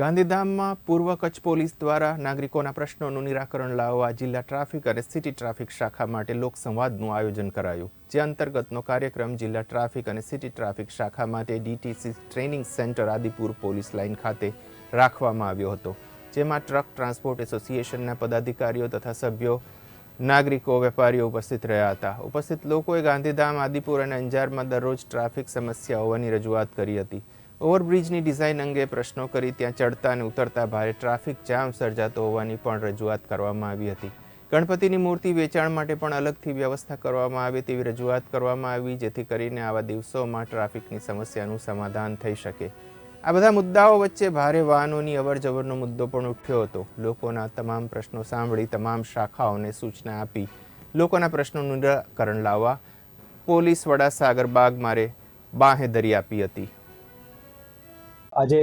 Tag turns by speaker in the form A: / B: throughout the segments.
A: ગાંધીધામમાં પૂર્વ કચ્છ પોલીસ દ્વારા નાગરિકોના પ્રશ્નોનું નિરાકરણ લાવવા જિલ્લા ટ્રાફિક અને સિટી ટ્રાફિક શાખા માટે લોકસંવાદનું આયોજન કરાયું, જે અંતર્ગતનો કાર્યક્રમ જિલ્લા ટ્રાફિક અને સિટી ટ્રાફિક શાખા માટે DTC training centre Adipur police line ખાતે રાખવામાં આવ્યો હતો, જેમાં ટ્રક ટ્રાન્સપોર્ટ એસોસિએશનના પદાધિકારીઓ તથા સભ્યો, નાગરિકો, વેપારીઓ ઉપસ્થિત રહ્યા હતા. ઉપસ્થિત લોકોએ ગાંધીધામ, આદિપુર અને અંજારમાં દરરોજ ટ્રાફિક સમસ્યા હોવાની રજૂઆત કરી હતી. ઓવરબ્રિજની ડિઝાઇન અંગે પ્રશ્નો કરી ત્યાં ચડતા અને ઉતરતા ભારે ટ્રાફિક જામ સર્જાતો હોવાની પણ રજૂઆત કરવામાં આવી હતી. ગણપતિની મૂર્તિ વેચાણ માટે પણ અલગથી વ્યવસ્થા કરવામાં આવે તેવી રજૂઆત કરવામાં આવી, જેથી કરીને આવા દિવસોમાં ટ્રાફિકની સમસ્યાનું સમાધાન થઈ શકે. આ બધા મુદ્દાઓ વચ્ચે ભારે વાહનોની અવરજવરનો મુદ્દો પણ ઉઠ્યો હતો. લોકોના તમામ પ્રશ્નો સાંભળી તમામ શાખાઓને સૂચના આપી. લોકોના પ્રશ્નોનું નિરાકરણ લાવવા પોલીસ વડા સાગર બાગ મારે બાંહેધરી આપી હતી.
B: આજે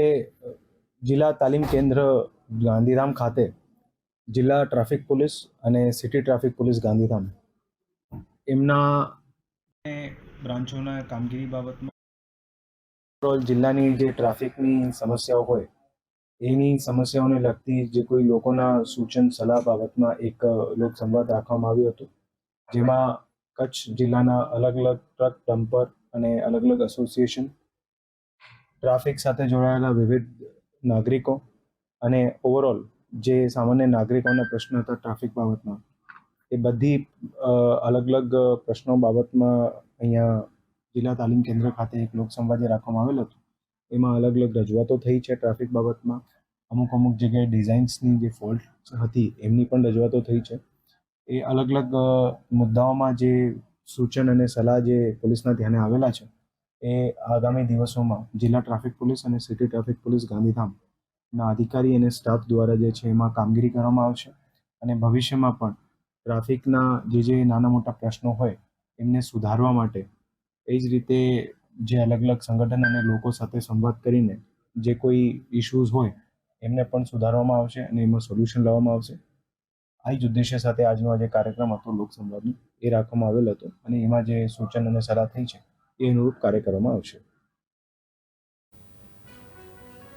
B: જિલ્લા તાલીમ કેન્દ્ર ગાંધીધામ ખાતે જિલ્લા ટ્રાફિક પોલીસ અને સિટી ટ્રાફિક પોલીસ ગાંધીધામ એમના બ્રાન્ચોના કામગીરી બાબતમાં જિલ્લાની જે ટ્રાફિકની સમસ્યાઓ હોય, એની સમસ્યાઓને લગતી જે કોઈ લોકોના સૂચન સલાહ બાબતમાં એક લોકસંવાદ રાખવામાં આવ્યો હતો, જેમાં કચ્છ જિલ્લાના અલગ અલગ ટ્રક ડમ્પર અને અલગ અલગ એસોસિએશન ટ્રાફિક સાથે જોડાયેલા વિવિધ નાગરિકો અને ઓવરઓલ જે સામાન્ય નાગરિકોના પ્રશ્નો હતા ટ્રાફિક બાબતમાં, એ બધી અલગ અલગ પ્રશ્નો બાબતમાં અહીંયા જિલ્લા તાલીમ કેન્દ્ર ખાતે એક લોકસંવાદ રાખવામાં આવેલ હતું. એમાં અલગ અલગ રજૂઆતો થઈ છે ટ્રાફિક બાબતમાં. અમુક અમુક જગ્યાએ ડિઝાઇન્સની જે ફોલ્ટ હતી, એમની પણ રજૂઆતો થઈ છે. એ અલગ અલગ મુદ્દાઓમાં જે સૂચન અને સલાહ જે પોલીસના ધ્યાને આવેલા છે એ આગામી દિવસોમાં જિલ્લા ટ્રાફિક પોલીસ અને સિટી ટ્રાફિક પોલીસ ગાંધીધામના અધિકારી અને સ્ટાફ દ્વારા જે છે એમાં કામગીરી કરવામાં આવશે અને ભવિષ્યમાં પણ ટ્રાફિકના જે જે નાના મોટા પ્રશ્નો હોય એમને સુધારવા માટે એ જ રીતે જે અલગ અલગ સંગઠન અને લોકો સાથે સંવાદ કરીને જે કોઈ ઇશ્યુઝ હોય એમને પણ સુધારવામાં આવશે અને એમાં સોલ્યુશન લાવવામાં આવશે. આ જ ઉદ્દેશ્ય સાથે આજનો આ જે કાર્યક્રમ હતો લોકસંવાદનો. એ રાખવામાં આવેલ હતો અને એમાં જે સૂચન અને સલાહ થઈ છે એ અનુરૂપ કાર્ય કરવામાં આવશે.